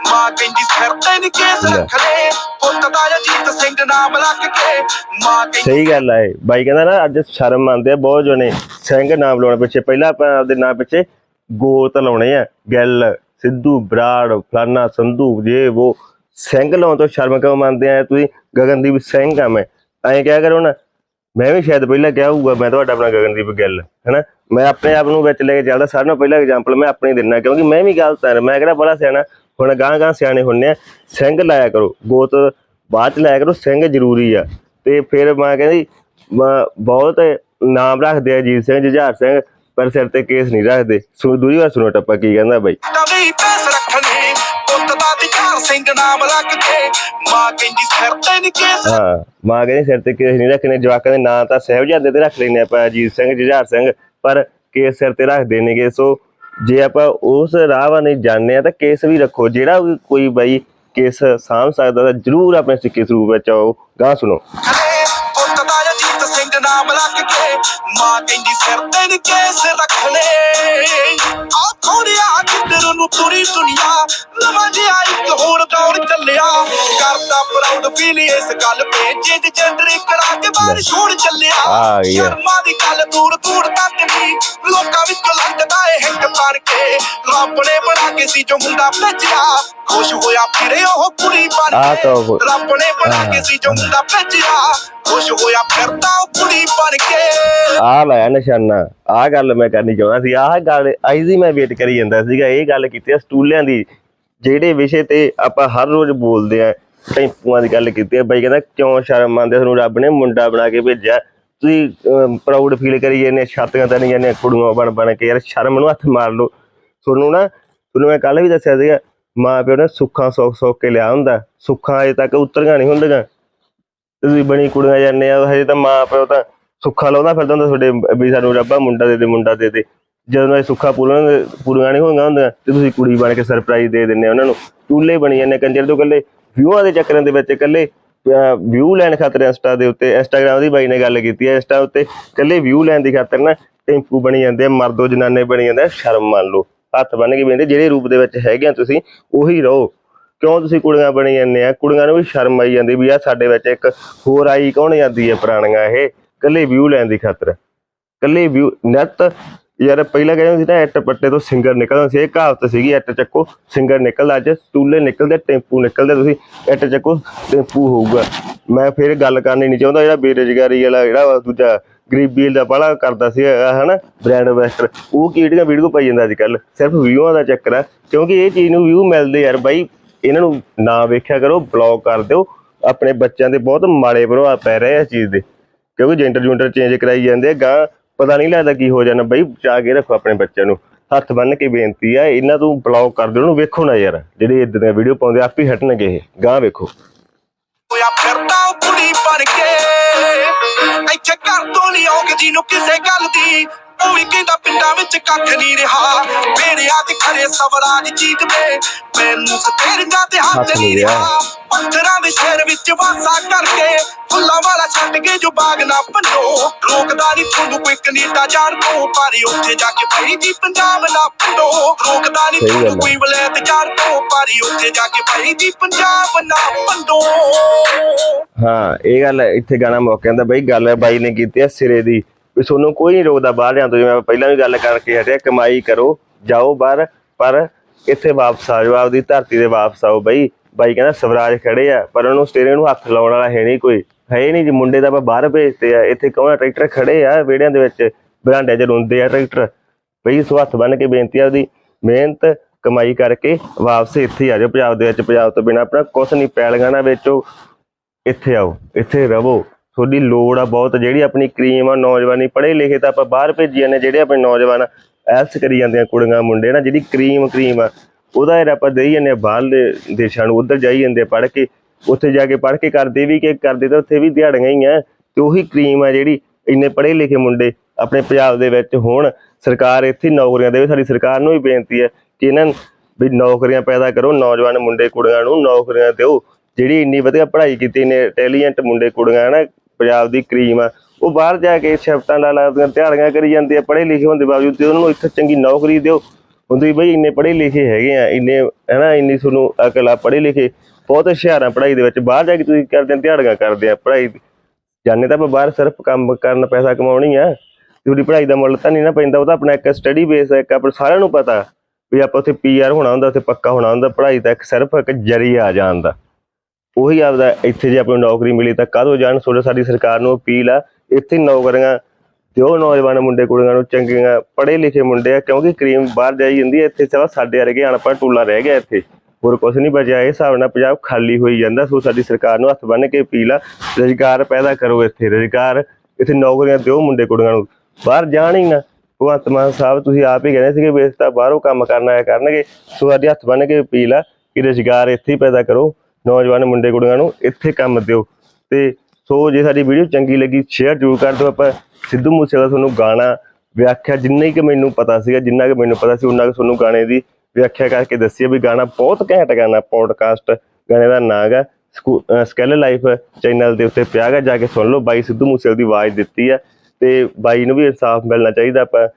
ਮਾਂ ਕਹਿੰਦੀ ਸਿਰ ਤੇ ਨੀ ਕੇਸ। ਰੱਖ ਲੈ ਪੁੱਤ ਦਾ ਅਜੀਤ ਸਿੰਘ ਨਾਮ ਰੱਖ ਕੇ ਮਾਂ ਕਹਿੰਦੀ ਸਹੀ ਗੱਲ ਇਹ। ਬਾਈ ਕਹਿੰਦਾ ਨਾ ਅੱਜ ਸ਼ਰਮ ਮੰਨਦੇ ਆ ਬਹੁਤ ਜਣੇ। ਸਿੰਘ ਨਾਮ ਲਾਉਣ ਪਿੱਛੇ ਪਹਿਲਾਂ ਆਪਾਂ ਆਪਦੇ ਨਾਂ ਪਿੱਛੇ ਗੋਤ ਲਾਉਣੇ ਆ। ਗਿੱਲ ਸਿੱਧੂ ਬਰਾੜ ਫਲਾਨਾ ਸੰਧੂ ਜੇ ਉਹ ਸਿੰਘ ਲਾਉਣ ਤੋਂ ਸ਼ਰਮ ਕਿਉਂ ਮੰਨਦੇ ਆ? ਤੁਸੀਂ ਗਗਨਦੀਪ ਸਿੰਘ ਆ ਮੈਂ। ਐਂ ਕਿਹਾ ਕਰੋ ਨਾ ਮੈਂ ਵੀ ਸ਼ਾਇਦ ਪਹਿਲਾਂ ਕਿਹਾ ਹੋਊਗਾ, ਮੈਂ ਤੁਹਾਡਾ ਆਪਣਾ ਗਗਨਦੀਪ ਗਿੱਲ, ਹੈਨਾ? ਮੈਂ ਆਪਣੇ ਆਪ ਨੂੰ ਵਿੱਚ ਲੈ ਕੇ ਚੱਲਦਾ ਸਾਰਿਆਂ ਨਾਲੋਂ ਪਹਿਲਾਂ ਐਗਜ਼ਾਮਪਲ ਮੈਂ ਆਪਣੇ ਦਿੰਦਾ, ਕਿਉਂਕਿ ਮੈਂ ਵੀ ਗਲਤ ਹਾਂ, ਮੈਂ ਕਿਹੜਾ ਬੜਾ ਸਿਆਣਾ, ਹੁਣ ਗਾਂ ਗਾਂ ਸਿਆਣੇ ਹੁੰਨੇ ਆ, ਸਿੰਘ ਲਾਇਆ ਕਰੋ, ਗੋਤ ਬਾਅਦ ਚ ਲਾਇਆ ਕਰੋ, ਸਿੰਘ ਜ਼ਰੂਰੀ ਆ। ਤੇ ਫਿਰ ਮੈਂ ਕਹਿੰਦੀ ਮੈਂ ਬਹੁਤ ਨਾਮ ਰੱਖਦੇ ਆ ਅਜੀਤ ਸਿੰਘ, ਜੁਝਾਰ ਸਿੰਘ ਪਰ ਸਿਰ ਤੇ ਕੇਸ ਨਹੀਂ ਰੱਖਦੇ। ਸੁਣ ਦੂਰੀ ਵਾਰ ਸੁਣੋ ਟੱਪਾ ਕੀ ਕਹਿੰਦਾ ਬਾਈ? ਏਦਾਂ ਦੇ ਹੀ ਪੈਸ ਰੱਖਣੇ ਪੁੱਤ ਦਾ ਤਿਕਾਰ ਸਿੰਘ ਨਾਮ ਰੱਖ ਕੇ ਮਾਂ ਕਹਿੰਦੀ ਸਿਰ ਤੇ ਕੇਸ। ਹਾਂ ਮਾਂ ਕਹਿੰਦੀ ਸਿਰ ਤੇ ਕੇਸ ਨਹੀਂ ਰੱਖਣੇ। ਜਵਾਕਾਂ ਦੇ ਨਾਂ ਤਾਂ ਸਾਹਿਬਜ਼ਾਦੇ ਤੇ ਰੱਖ ਲੈਨੇ ਆਪਾਂ ਅਜੀਤ ਸਿੰਘ ਜੁਝਾਰ ਸਿੰਘ ਪਰ ਕੇਸ ਸਿਰ ਤੇ ਰੱਖਦੇ ਨੇਗੇ ਸੋ ਜੇ ਆਪਾਂ ਉਸ ਰਾਹ ਨਹੀਂ ਜਾਣਦੇ ਆ ਤਾਂ ਕੇਸ ਵੀ ਰੱਖੋ। ਜਿਹੜਾ ਵੀ ਕੋਈ ਬਾਈ ਕੇਸ ਸਾਂਭ ਸਕਦਾ ਤਾਂ ਜਰੂਰ ਆਪਣੇ ਸਿੱਕੇ ਸਰੂਪ ਵਿੱਚ ਆਓ। ਗਾਂ ਸੁਣੋ। ਨਾਮ ਰੱਖ ਕੇ ਮਾਂ ਕਹਿੰਦੀ ਸਿਰ ਤੇ ਨੀ ਕੇਸ ਰੱਖ ਲੈ ਆਖੋ ਰਿਆ ਜਿੱਧਰ ਨੂੰ ਤੁਰੀ ਦੁਨੀਆ। ਨਵਾਂ ਜਿਹਾ ਇੱਕ ਹੋਰ ਦੌਰ ਚੱਲਿਆ। ਕਰਦਾ ਪ੍ਰਾਊਡ ਫੀਲ ਇਸ ਗੱਲ ਤੇ। ਜਿੱਦ ਜੈਂਡਰ ਕਰਾ ਕੇ ਬਾਹਰ ਛੋੜ ਚੱਲਿਆ। ਆ। ਸ਼ਰਮਾ ਦੀ ਗੱਲ ਦੂਰ ਦੂਰ ਤੱਕ ਨਹੀਂ। ਲੋਕਾਂ ਵਿੱਚੋਂ ਲੰਘਦਾ ਏ ਹਿੱਟ ਬਣ ਕੇ। ਰੱਬ ਨੇ ਬਣਾ ਕੇ ਸੀ ਜੋ ਮੁੰਡਾ ਭੇਜਿਆ ਖੁਸ਼ ਹੋਇਆ ਫਿਰੇ ਉਹ ਕੁੜੀ ਬਣ ਕੇ ਰੱਬ ਨੇ ਬਣਾ ਕੇ ਸੀ ਜੋ ਮੁੰਡਾ ਭੇਜਿਆ ਖੁਸ਼ ਹੋਇਆ ਫਿਰਦਾ ਉਹ ਕੁੜੀ ਬਣ ਕੇ। ਆਹ ਲਾਇਆ ਨਿਸ਼ਾਨਾ ਆਹ ਗੱਲ ਮੈਂ ਕਰਨੀ ਚਾਹੁੰਦਾ ਸੀ ਆਹ ਗੱਲ ਅੱਜ ਦੀ ਮੈਂ ਵੇਟ ਕਰੀ ਜਾਂਦਾ ਸੀਗਾ ਇਹ ਗੱਲ ਕੀਤੀ ਆ ਸਟੂਲਿਆਂ ਦੀ। ਜਿਹੜੇ ਵਿਸ਼ੇ ਤੇ ਆਪਾਂ ਹਰ ਰੋਜ਼ ਬੋਲਦੇ ਆ ਟੈਂਪੂਆਂ ਦੀ ਗੱਲ ਕੀਤੀ ਆ ਬਾਈ ਕਹਿੰਦਾ ਕਿਉਂ ਸ਼ਰਮ ਮੰਨਦੇ ਤੁਹਾਨੂੰ ਰੱਬ ਨੇ ਮੁੰਡਾ ਬਣਾ ਕੇ ਭੇਜਿਆ। ਤੁਸੀਂ ਪ੍ਰਾਊਡ ਫੀਲ ਕਰੀ ਜਾਂਦੇ ਛਾਤੀਆਂ ਤਾਂ ਨਹੀਂ ਜਾਂਦੇ ਕੁੜੀਆਂ ਬਣ ਬਣ ਕੇ ਯਾਰ ਸ਼ਰਮ ਨੂੰ ਹੱਥ ਮਾਰ ਲਓ। ਤੁਹਾਨੂੰ ਨਾ ਤੁਹਾਨੂੰ ਮੈਂ ਕੱਲ ਵੀ ਦੱਸਿਆ ਸੀਗਾ ਮਾਂ ਪਿਓ ਨੇ ਸੁੱਖਾਂ ਸੌਖ ਸੌਖ ਕੇ ਲਿਆ ਹੁੰਦਾ। ਸੁੱਖਾਂ ਅਜੇ ਤੱਕ ਉਤਰੀਆਂ ਨਹੀਂ ਹੁੰਦੀਆਂ। ਤੁਸੀਂ ਬਣੀ ਕੁੜੀਆਂ ਜਾਂਦੇ ਆ, ਹਜੇ ਤਾਂ ਮਾਂ ਪਿਓ ਤਾਂ ਸੁੱਖਾ ਲਾਉਂਦਾ ਫਿਰਦਾ ਹੁੰਦਾ ਤੁਹਾਡੇ ਵੀ ਸਾਨੂੰ ਰੱਬਾ ਮੁੰਡਾ ਦੇ ਦੇ, ਮੁੰਡਾ ਦੇ ਦੇ। ਜਦੋਂ ਇਹ ਸੁੱਖਾ ਪੂਰਨ ਪੂਰੀਆਂ ਨਹੀਂ ਹੋਈਆਂ ਹੁੰਦੀਆਂ, ਤੇ ਤੁਸੀਂ ਕੁੜੀ ਬਣ ਕੇ ਸਰਪ੍ਰਾਈਜ਼ ਦੇ ਦਿੰਦੇ ਉਹਨਾਂ ਨੂੰ। ਚੂਲੇ ਬਣੀ ਜਾਂਦੇ ਕੰਜਰ ਤੋਂ ਇਕੱਲੇ ਵਿਊਆਂ ਦੇ ਚੱਕਰਾਂ ਦੇ ਵਿੱਚ ਇਕੱਲੇ ਵਿਊ ਲੈਣ ਖਾਤਰ ਇੰਸਟਾ ਦੇ ਉੱਤੇ, ਇੰਸਟਾਗ੍ਰਾਮ ਦੀ ਬਾਈ ਨੇ ਗੱਲ ਕੀਤੀ ਹੈ ਇੰਸਟਾ ਉੱਤੇ ਇਕੱਲੇ ਵਿਊ ਲੈਣ ਦੀ ਖਾਤਰ ਨਾ ਟੈਂਪੂ ਬਣੀ ਜਾਂਦੇ ਆ, ਮਰਦੋ ਜਨਾਨੇ ਬਣੀ ਜਾਂਦੇ ਆ, ਸ਼ਰਮ ਮੰਨ ਲਓ। ਹੱਥ ਬੰਨ ਕੇ ਬੇਨਦੇ ਜਿਹੜੇ ਰੂਪ ਦੇ ਵਿੱਚ ਹੈਗੇ ਆ ਤੁਸੀਂ, ਉਹੀ ਰਹੋ। ਕਿਉਂ ਤੁਸੀਂ ਕੁੜੀਆਂ ਬਣੀ ਜਾਂਦੇ ਆ? ਕੁੜੀਆਂ ਨੂੰ ਵੀ ਸ਼ਰਮ ਆਈ ਜਾਂਦੀ ਵੀ ਆ ਸਾਡੇ ਵਿੱਚ ਇੱਕ ਹੋਰ ਆਈ ਕੌਣ ਜਾਂਦੀ ਹੈ ਪੁਰਾਣੀਆਂ ਇਹ? ਇਕੱਲੇ ਵਿਊ ਲੈਣ ਦੀ ਖਾਤਰ। ਕੱਲੇ ਵਿਊ, ਨੱਤ ਯਾਰ ਪਹਿਲਾਂ ਕਹਿੰਦੇ ਸੀ ਨਾ, ਇੱਟ ਪੱਟੇ ਤੋਂ ਸਿੰਗਰ ਨਿਕਲਦਾ ਸੀ ਇਹ ਕਹਾਵਤ ਸੀਗੀ ਇੱਟ ਚੱਕੋ, ਸਿੰਗਰ ਨਿਕਲਦਾ ਅੱਜ ਸਟੂਲੇ ਨਿਕਲਦੇ, ਟੈਂਪੂ ਨਿਕਲਦੇ, ਤੁਸੀਂ ਇੱਟ ਚੱਕੋ, ਟੈਂਪੂ ਹੋਊਗਾ। ਮੈਂ ਫਿਰ ਗੱਲ ਕਰਨੀ ਨਹੀਂ ਚਾਹੁੰਦਾ, ਜਿਹੜਾ ਬੇਰੁਜ਼ਗਾਰੀ ਵਾਲਾ ਜਿਹੜਾ ਦੂਜਾ ਗਰੀਬੀ ਦਾ ਬੜਾ ਕਰਦਾ ਸੀ, ਅਹ ਹਨਾ ਬ੍ਰਾਂਡ ਐਂਬੈਸਡਰ ਉਹ ਕਿਹੜੀਆਂ ਵੀਡੀਓ ਪਾਈ ਜਾਂਦਾ ਅੱਜ ਕੱਲ ਸਿਰਫ ਵਿਊਆਂ ਦਾ ਚੱਕਰ ਆ ਕਿਉਂਕਿ ਇਹ ਚੀਜ਼ ਨੂੰ ਵਿਊ ਮਿਲਦੇ ਯਾਰ ਬਾਈ, ਇਹਨਾਂ ਨੂੰ ਨਾ ਵੇਖਿਆ ਕਰੋ ਬਲੌਕ ਕਰ ਦਿਓ, ਆਪਣੇ ਬੱਚਿਆਂ ਦੇ ਬਹੁਤ ਮਾੜੇ ਪ੍ਰਭਾਵ ਪੈ ਰਹੇ ਆ ਇਸ ਚੀਜ਼ ਦੇ। ਕਿਉਂਕਿ ਜੈਂਡਰ ਜੁੰਡਰ ਚੇਂਜ ਕਰਾਈ ਜਾਂਦੇ ਆ, ਗਾਂ ਪਤਾ ਨਹੀਂ ਲੱਗਦਾ ਕੀ ਹੋ ਜਾਣਾ ਬਈ ਬਚਾ ਕੇ ਰੱਖੋ ਆਪਣੇ ਬੱਚਿਆਂ ਨੂੰ। ਹੱਥ ਬੰਨ ਕੇ ਬੇਨਤੀ ਆ, ਇਹਨਾਂ ਤੋਂ ਬਲੌਕ ਕਰ ਦਿਓ, ਉਹਨੂੰ ਵੇਖੋ ਨਾ ਯਾਰ, ਜਿਹੜੇ ਇਦਾਂ ਦੀਆਂ ਵੀਡੀਓ ਪਾਉਂਦੇ ਆਪ ਹੀ ਹਟਣਗੇ ਇਹ, ਗਾਂ ਵੇਖੋ। ਹੋਇਆ ਫਿਰਦਾ ਉਹ ਕੁੜੀ ਬਣ ਕੇ। ਇੱਥੇ ਘਰ ਤੋਂ ਨਹੀਂ ਆਉਂਦੀ ਜਿਹਨੂੰ ਕਿਸੇ ਗੱਲ ਦੀ ਉਹ ਵੀ ਕਹਿੰਦਾ ਪਿੰਡਾਂ ਵਿੱਚ ਕੱਖ ਨਹੀਂ ਰਿਹਾ। ਮੇਰਿਆਂ ਤੇ ਖੜੇ ਸਵਰਾਜ ਜੀਤ ਵੇ ਮੈਨੂੰ ਸਤੇਰਗਾ ਤੇ ਹੱਥ ਨਹੀਂ ਰਿਹਾ। ਪੱਥਰਾਂ ਦੇ ਸ਼ਹਿਰ ਵਿੱਚ ਵਾਸਾ ਕਰਕੇ ਫੁੱਲਾਂ ਵਾਲਾ ਛੱਡ ਕੇ ਜੋ ਬਾਗ ਨਾ ਪੰਡੋ ਰੋਕਦਾ ਨਹੀਂ ਤੁਹਾਨੂੰ ਕੋਈ ਕੈਨੇਡਾ ਜਾਣ ਤੋਂ ਪਰ ਉੱਥੇ ਜਾ ਕੇ ਭਾਈ ਜੀ ਪੰਜਾਬ ਨਾ ਪੰਡੋ ਰੋਕਦਾ ਨਹੀਂ ਤੁਹਾਨੂੰ ਹੈ। ਕੋਈ ਵਲੈਤ ਜਾਣ ਤੋਂ ਪਰ ਉੱਥੇ ਜਾ ਕੇ ਭਾਈ ਜੀ ਪੰਜਾਬ ਨਾ ਪੰਡੋ ਹਾਂ ਇਹ ਗੱਲ ਹੈ, ਇੱਥੇ ਗਾਣਾ ਮੁੱਕ ਜਾਂਦਾ ਬਈ ਗੱਲ ਬਾਈ ਨੇ ਕੀਤੀ ਆ ਸਿਰੇ ਦੀ। ਵੀ ਤੁਹਾਨੂੰ ਕੋਈ ਨਹੀਂ ਰੋਕਦਾ ਬਾਹਰ ਜਾਂ ਤੋਂ। ਜਿਵੇਂ ਮੈਂ ਪਹਿਲਾਂ ਵੀ ਗੱਲ ਕਰਕੇ ਹਟਿਆ, ਕਮਾਈ ਕਰੋ, ਜਾਓ ਬਾਹਰ, ਪਰ ਇੱਥੇ ਵਾਪਸ ਆ ਜਾਓ, ਆਪਦੀ ਧਰਤੀ ਦੇ ਵਾਪਸ ਆਓ ਬਈ। ਬਾਈ ਕਹਿੰਦਾ ਸਵਰਾਜ ਖੜੇ ਆ, ਪਰ ਉਹਨੂੰ ਸਟੇਰਿੰਗ ਨੂੰ ਹੱਥ ਲਾਉਣ ਵਾਲਾ ਹੈ ਨਹੀਂ ਕੋਈ। ਹੈ ਨਹੀਂ ਜੀ, ਮੁੰਡੇ ਤਾਂ ਆਪਾਂ ਬਾਹਰ ਭੇਜਦੇ ਆ। ਇੱਥੇ ਕੌਣ ਟਰੈਕਟਰ ਖੜੇ ਆ ਵਿਹੜਿਆਂ ਦੇ ਵਿੱਚ। ਬਰਾਂਡਿਆਂ 'ਚ ਰੁੰਦੇ ਆ ਟਰੈਕਟਰ। ਬਈ ਸੋ ਹੱਥ ਬੰਨ ਕੇ ਬੇਨਤੀ ਆ ਉਹਦੀ ਮਿਹਨਤ, ਕਮਾਈ ਕਰਕੇ ਵਾਪਸ ਇੱਥੇ ਆ ਜਾਓ, ਪੰਜਾਬ ਦੇ ਵਿੱਚ। ਪੰਜਾਬ ਤੋਂ ਬਿਨਾਂ ਆਪਣਾ ਕੁਛ ਨਹੀਂ ਪੈਲਗਾਂ ਨਾ ਵੇਚੋ, ਇੱਥੇ ਆਓ, ਇੱਥੇ ਰਵੋ ਤੁਹਾਡੀ ਲੋੜ ਆ ਬਹੁਤ, ਜਿਹੜੀ ਆਪਣੀ ਕਰੀਮ ਆ, ਨੌਜਵਾਨੀ ਪੜ੍ਹੇ ਲਿਖੇ ਤਾਂ ਆਪਾਂ ਬਾਹਰ ਭੇਜੀ ਜਾਂਦੇ ਜਿਹੜੇ ਆਪਣੇ ਨੌਜਵਾਨ ਐਲਸ ਕਰੀ ਜਾਂਦੇ ਆ ਕੁੜੀਆਂ, ਮੁੰਡੇ ਨਾ, ਜਿਹੜੀ ਕਰੀਮ ਕਰੀਮ ਆ, ਉਹਦਾ ਯਾਰ ਆਪਾਂ ਦੇਈ ਜਾਂਦੇ ਆ ਬਾਹਰਲੇ ਦੇਸ਼ਾਂ ਨੂੰ, ਉੱਧਰ ਜਾਈ ਜਾਂਦੇ ਪੜ੍ਹ ਕੇ, ਉੱਥੇ ਜਾ ਕੇ ਪੜ੍ਹ ਕੇ ਕਰਦੇ ਵੀ ਕਿ ਕਰਦੇ ਤਾਂ ਉੱਥੇ ਵੀ ਦਿਹਾੜੀਆਂ ਹੀ ਆ, ਤੇ ਉਹੀ ਕਰੀਮ ਆ ਜਿਹੜੀ ਇੰਨੇ ਪੜ੍ਹੇ ਲਿਖੇ ਮੁੰਡੇ ਆਪਣੇ ਪੰਜਾਬ ਦੇ ਵਿੱਚ ਹੋਣ, ਸਰਕਾਰ ਇੱਥੇ ਨੌਕਰੀਆਂ ਦੇਵੇ, ਸਾਡੀ ਸਰਕਾਰ ਨੂੰ ਵੀ ਬੇਨਤੀ ਹੈ ਕਿ ਇਹਨਾਂ ਨੂੰ ਵੀ ਨੌਕਰੀਆਂ ਪੈਦਾ ਕਰੋ, ਨੌਜਵਾਨ ਮੁੰਡੇ ਕੁੜੀਆਂ ਨੂੰ ਨੌਕਰੀਆਂ ਦਿਓ, ਜਿਹੜੀ ਇੰਨੀ ਵਧੀਆ ਪੜ੍ਹਾਈ ਕੀਤੀ ਨੇ ਇੰਟੈਲੀਜੈਂਟ ਮੁੰਡੇ ਕੁੜੀਆਂ ਨਾ ਪੰਜਾਬ ਦੀ ਕਰੀਮ ਆ, ਉਹ ਬਾਹਰ ਜਾ ਕੇ ਸ਼ਿਫਟਾਂ ਲਾ ਲਾ ਆਪਣੀਆਂ ਦਿਹਾੜੀਆਂ ਕਰੀ ਜਾਂਦੇ ਆ, ਪੜ੍ਹੇ ਲਿਖੇ ਹੋਣ ਦੇ ਬਾਵਜੂਦ ਤੇ ਉਹਨਾਂ ਨੂੰ ਇੱਥੇ ਚੰਗੀ ਨੌਕਰੀ ਦਿਓ, ਹੁੰਦੀ ਬਈ ਇੰਨੇ ਪੜ੍ਹੇ ਲਿਖੇ ਹੈਗੇ ਆ, ਇੰਨੇ ਹਨਾ, ਇੰਨੀ ਤੁਹਾਨੂੰ ਅਕਲ ਆ ਪੜ੍ਹੇ ਲਿਖੇ, ਬਹੁਤ ਹੁਸ਼ਿਆਰ ਆ ਪੜ੍ਹਾਈ ਦੇ ਵਿੱਚ, ਬਾਹਰ ਜਾ ਕੇ ਤੁਸੀਂ ਕਰਦੇ ਦਿਹਾੜੀਆਂ ਕਰਦੇ ਆ ਪੜ੍ਹਾਈ ਜਾਣੇ ਤਾਂ ਆਪਾਂ ਬਾਹਰ ਸਿਰਫ ਕੰਮ ਕਰਨ, ਪੈਸਾ ਕਮਾਉਣੀ ਆ ਤੁਹਾਡੀ ਪੜ੍ਹਾਈ ਦਾ ਮੁੱਲ ਤਾਂ ਨਹੀਂ ਨਾ ਪੈਂਦਾ, ਉਹ ਤਾਂ ਆਪਣਾ ਇੱਕ ਸਟੱਡੀ ਬੇਸ ਹੈ ਇੱਕ ਆਪਾਂ ਸਾਰਿਆਂ ਨੂੰ ਪਤਾ ਵੀ ਆਪਾਂ ਉੱਥੇ ਪੀਆਰ ਹੋਣਾ ਹੁੰਦਾ, ਉੱਥੇ ਪੱਕਾ ਹੋਣਾ ਹੁੰਦਾ, ਪੜ੍ਹਾਈ ਦਾ ਇੱਕ ਸਿਰਫ ਇੱਕ ਜਰੀਆ ਆ ਜਾਣ ਦਾ। ਉਹੀ ਆਪਦਾ ਇੱਥੇ ਜੇ ਆਪਾਂ ਨੂੰ ਨੌਕਰੀ ਮਿਲੀ ਤਾਂ ਕਾਹਦੋਂ ਜਾਣ? ਸੋਡੇ ਸਾਡੀ ਸਰਕਾਰ ਨੂੰ ਅਪੀਲ ਆ, ਇੱਥੇ ਨੌਕਰੀਆਂ ਦਿਓ, ਨੌਜਵਾਨ ਮੁੰਡੇ ਕੁੜੀਆਂ ਨੂੰ, ਚੰਗੀਆਂ ਪੜ੍ਹੇ ਲਿਖੇ ਮੁੰਡੇ ਆ, ਕਿਉਂਕਿ ਕਰੀਮ ਬਾਹਰ ਜਾਈ ਜਾਂਦੀ ਹੈ, ਇੱਥੇ ਸਿਵਾ ਸਾਡੇ ਵਰਗੇ ਅਨਪੜ੍ਹ ਟੂਲਾ ਰਹਿ ਗਿਆ ਇੱਥੇ। ਹੋਰ ਕੁਝ ਨਹੀਂ ਬਚਿਆ, ਇਹ ਹਿਸਾਬ ਨਾਲ ਪੰਜਾਬ ਖਾਲੀ ਹੋਈ ਜਾਂਦਾ, ਸੋ ਸਾਡੀ ਸਰਕਾਰ ਨੂੰ ਹੱਥ ਬੰਨ੍ਹ ਕੇ ਅਪੀਲ ਆ, ਰੁਜ਼ਗਾਰ ਪੈਦਾ ਕਰੋ ਇੱਥੇ, ਰੁਜ਼ਗਾਰ, ਇੱਥੇ ਨੌਕਰੀਆਂ ਦਿਓ ਮੁੰਡੇ ਕੁੜੀਆਂ ਨੂੰ। ਬਾਹਰ ਜਾਣ ਹੀ ਨਾ। ਭਗਵੰਤ ਮਾਨ ਸਾਹਿਬ ਤੁਸੀਂ ਆਪ ਹੀ ਕਹਿੰਦੇ ਸੀਗੇ ਵੀ ਤਾਂ ਬਾਹਰੋਂ ਕੰਮ ਕਰਨ ਆਇਆ ਕਰਨਗੇ, ਸੋ ਸਾਡੀ ਹੱਥ ਬੰਨ੍ਹ ਕੇ ਅਪੀਲ ਆ ਕਿ ਰੁਜ਼ਗਾਰ ਇੱਥੇ ਹੀ ਪੈਦਾ ਕਰੋ। ਨੌਜਵਾਨ ਮੁੰਡੇ ਕੁੜੀਆਂ ਨੂੰ ਇੱਥੇ ਕੰਮ ਦਿਓ। ਤੇ ਸੋ ਜੇ ਸਾਡੀ ਵੀਡੀਓ ਚੰਗੀ ਲੱਗੀ ਸ਼ੇਅਰ ਜ਼ਰੂਰ ਕਰ ਦਿਓ। ਆਪਾਂ ਸਿੱਧੂ ਮੂਸੇਵਾਲਾ ਤੁਹਾਨੂੰ ਗਾਣਾ ਵਿਆਖਿਆ ਜਿੰਨਾ ਹੀ ਕਿ ਮੈਨੂੰ ਪਤਾ ਸੀਗਾ, ਜਿੰਨਾ ਕਿ ਮੈਨੂੰ ਪਤਾ ਸੀ, ਉਹਨਾਂ ਕਿ ਤੁਹਾਨੂੰ ਗਾਣੇ ਦੀ ਵਿਆਖਿਆ ਕਰਕੇ ਦੱਸੀ ਆ ਵੀ ਗਾਣਾ ਬਹੁਤ ਘੈਂਟ ਗਾਣਾ ਪੋਡਕਾਸਟ ਗਾਣੇ ਦਾ ਨਾਂ ਹੈਗਾ ਸਕੈਲ ਲਾਈਫ ਚੈਨਲ ਦੇ ਉੱਤੇ ਪਿਆ ਗਾ ਜਾ ਕੇ ਸੁਣ ਲਓ। ਬਾਈ ਸਿੱਧੂ ਮੂਸੇਵਾਲੇ ਦੀ ਆਵਾਜ਼ ਦਿੱਤੀ ਆ ਤੇ ਬਾਈ ਨੂੰ ਵੀ ਇਨਸਾਫ ਮਿਲਣਾ ਚਾਹੀਦਾ। ਆਪਾਂ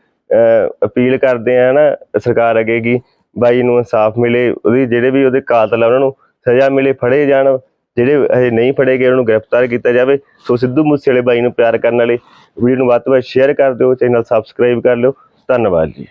ਅਪੀਲ ਕਰਦੇ ਆ ਨਾ, ਸਰਕਾਰ ਅੱਗੇ ਕਿ ਬਾਈ ਨੂੰ ਇਨਸਾਫ ਮਿਲੇ, ਉਹਦੇ ਜਿਹੜੇ ਵੀ ਉਹਦੇ ਕਾਤਲ ਆ, ਉਹਨਾਂ ਨੂੰ ਸਜ਼ਾ ਮਿਲੇ, ਫੜੇ ਜਾਣ, ਜਿਹੜੇ ਹਜੇ ਨਹੀਂ ਫੜੇ ਗਏ, ਉਹਨਾਂ ਨੂੰ ਗ੍ਰਿਫਤਾਰ ਕੀਤਾ ਜਾਵੇ। ਸੋ ਸਿੱਧੂ ਮੂਸੇਵਾਲੇ ਬਾਈ ਨੂੰ ਪਿਆਰ ਕਰਨ ਵਾਲੇ ਵੀਡੀਓ ਨੂੰ ਵੱਧ ਤੋਂ ਵੱਧ ਸ਼ੇਅਰ ਕਰ ਦਿਓ, ਚੈਨਲ ਸਬਸਕ੍ਰਾਈਬ ਕਰ ਲਿਓ। ਧੰਨਵਾਦ ਜੀ।